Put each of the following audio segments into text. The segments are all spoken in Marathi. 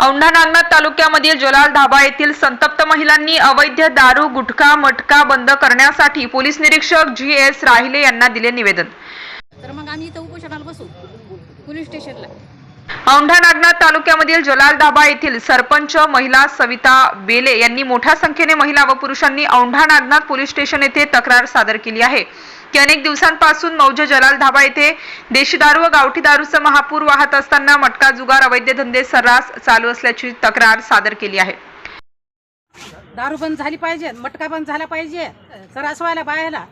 औंढा नागनाथ तालुक्यामधील जलाल धाबा येथील संतप्त महिलांनी अवैध दारू गुटखा मटका बंद करण्यासाठी पोलीस निरीक्षक जी एस राहिले यांना दिले निवेदन. तर मग आम्ही इथं उपोषणाला बसू. पोलीस स्टेशनला. औंढा नागनाथ तालुक्यामधील जलाल धाबा येथील सरपंच महिला सविता बेले यांनी मोठ्या संख्येने महिला व पुरुषांनी औंढा नागनाथ पोलीस स्टेशन येथे तक्रार सादर केली आहे. की अनेक दिवसांपासून मौज जलाल धाबा येथे देशी दारू व गावठी दारूचा महापूर वाहत असताना मटका जुगार अवैध धंदे सर्रास चालू असल्याची तक्रार सादर केली आहे. दारू बंद झाली पाहिजे मटका बंद झाला पाहिजे सर्रास व्हायला बायाला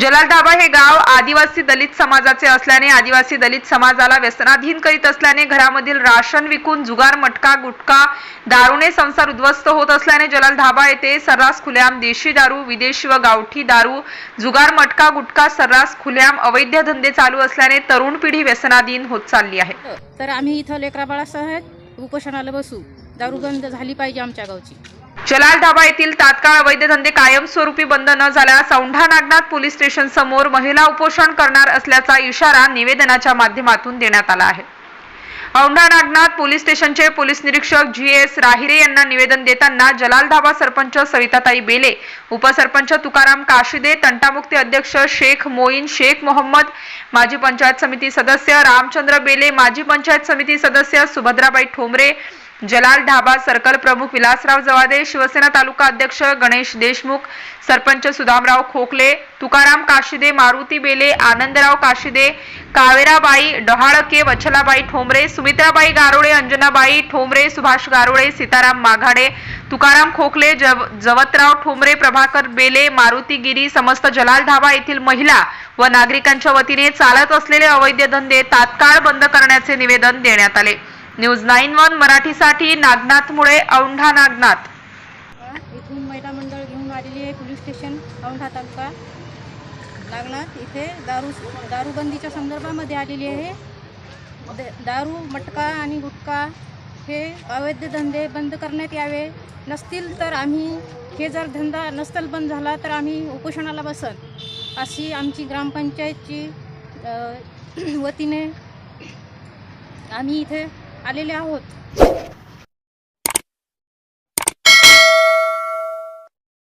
जलालधाबा हे गाव आदिवासी दलित समाजाचे असल्याने आदिवासी दलित समाजाला व्यसनाधीन करीत असल्याने घरामधील राशन विकून जुगार मटका गुटखा दारूने संसार उद्ध्वस्त होत असल्याने जलालधाबा येथे सर्रास खुल्याम देशी दारू विदेशी व गावठी दारू जुगार मटका गुटखा सर्रास खुल्याम अवैध धंदे चालू असल्याने तरुण पिढी व्यसनाधीन होत चालली आहे. तर आम्ही इथं लेकराबाळासह उपोषणाला बसू. दारूगंध झाली पाहिजे आमच्या गावची. जलाल ढाबा येथील तात्काळ अवैध धंदे कायमस्वरूपी बंद न झाल्यास औंढा नागनाथ पोलीस स्टेशन समोर महिला उपोषण करणार असल्याचा इशारा निवेदनाच्या माध्यमातून देण्यात आला आहे. औंढा नागनाथ पोलीस स्टेशनचे पोलीस निरीक्षक जी एस राहिरे यांना निवेदन देताना जलाल ढाबा सरपंच सविताताई बेले उपसरपंच तुकाराम काशिदे तंटामुक्ती अध्यक्ष शेख मोईन शेख मोहम्मद माजी पंचायत समिती सदस्य रामचंद्र बेले माजी पंचायत समिती सदस्य सुभद्राबाई ठोंबरे जलाल ढाबा सर्कल प्रमुख विलासराव जवादे शिवसेना तालुका अध्यक्ष गणेश देशमुख सरपंच सुदामराव खोकले तुकाराम काशिदे मारुती बेले आनंदराव काशिदे कावेराबाई डहाळके वच्छलाबाई ठोंबरे सुमित्राबाई गारोळे अंजनाबाई ठोंबरे सुभाष गारोळे सीताराम माघाडे तुकाराम खोकले जव जवतराव ठोंबरे प्रभाकर बेले मारुती गिरी समस्त जलाल ढाबा येथील महिला व नागरिकांच्या वतीने चालत असलेले अवैध धंदे तात्काळ बंद करण्याचे निवेदन देण्यात आले. न्यूज नाईन वन मराठीसाठी नागनाथमुळे औंढा नागनाथ. इथून महिला मंडळ घेऊन आलेली आहे पोलीस स्टेशन औंढा तालुका. नागनाथ इथे दारू दारूबंदीच्या संदर्भामध्ये आलेली आहे. द- दारू मटका आणि गुटखा हे अवैध धंदे बंद करण्यात यावे. नसतील तर आम्ही हे जर धंदा नसतल बंद झाला तर आम्ही उपोषणाला बसल अशी आमची ग्रामपंचायतची वतीने आम्ही इथे आलेले आहोत.